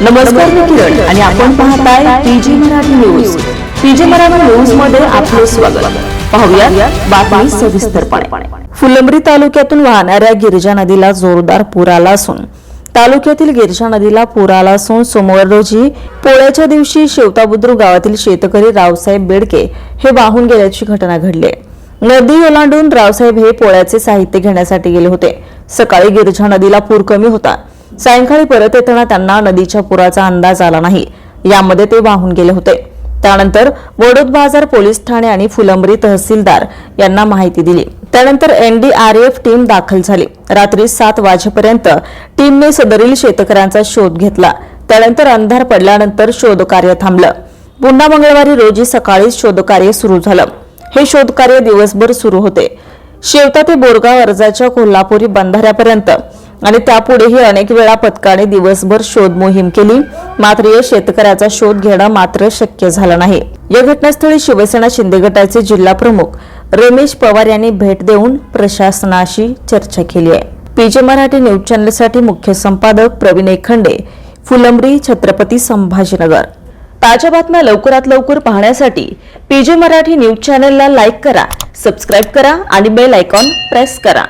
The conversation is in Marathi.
नमस्कार मी किरण आणि आपण पाहताय PG Marathi news. PG Marathi न्यूजमध्ये आपले स्वागत. पाहूया बातमी सविस्तरपणे. फुलंब्री तालुक्यातून वाहणाऱ्या गिरिजा नदीला जोरदार पूर आला असून तालुक्यातील गिरजा नदीला पूर आला असून सोमवार रोजी पोळ्याच्या दिवशी शेवताबुद्रुक गावातील शेतकरी रावसाहेब बेडके हे वाहून गेल्याची घटना घडली. नदी ओलांडून रावसाहेब हे पोळ्याचे साहित्य घेण्यासाठी गेले होते. सकाळी गिरजा नदीला पूर कमी होता. सायंकाळी परत येताना त्यांना नदीच्या पुराचा अंदाज आला नाही. यामध्ये ते वाहून गेले होते. त्यानंतर वडोद बाजार पोलीस ठाणे आणि फुलंबरी तहसीलदार यांना माहिती दिली. त्यानंतर एनडीआरएफ टीम दाखल झाली. रात्री सात वाजेपर्यंत टीमने सदरील शेतकऱ्यांचा शोध घेतला. त्यानंतर अंधार पडल्यानंतर शोधकार्य थांबलं. पुन्हा मंगळवारी रोजी सकाळी शोधकार्य सुरू झालं. हे शोधकार्य दिवसभर सुरू होते. शेवता ते बोरगाव अर्जाच्या कोल्हापुरी बंधाऱ्यापर्यंत आणि त्यापुढेही अनेक वेळा पथकाने दिवसभर शोध मोहीम केली. मात्र या शेतकऱ्याचा शोध घेणं मात्र शक्य झालं नाही. या घटनास्थळी शिवसेना शिंदे गटाचे जिल्हा प्रमुख रमेश पवार यांनी भेट देऊन प्रशासनाशी चर्चा केली आहे. पीजे मराठी न्यूज चॅनलसाठी मुख्य संपादक प्रवीण एखंडे फुलंब्री छत्रपती संभाजीनगर. ताज्या बातम्या लवकरात लवकर पाहण्यासाठी पीजे मराठी न्यूज चॅनलला लाईक करा सबस्क्राईब करा आणि बेल आयकॉन प्रेस करा.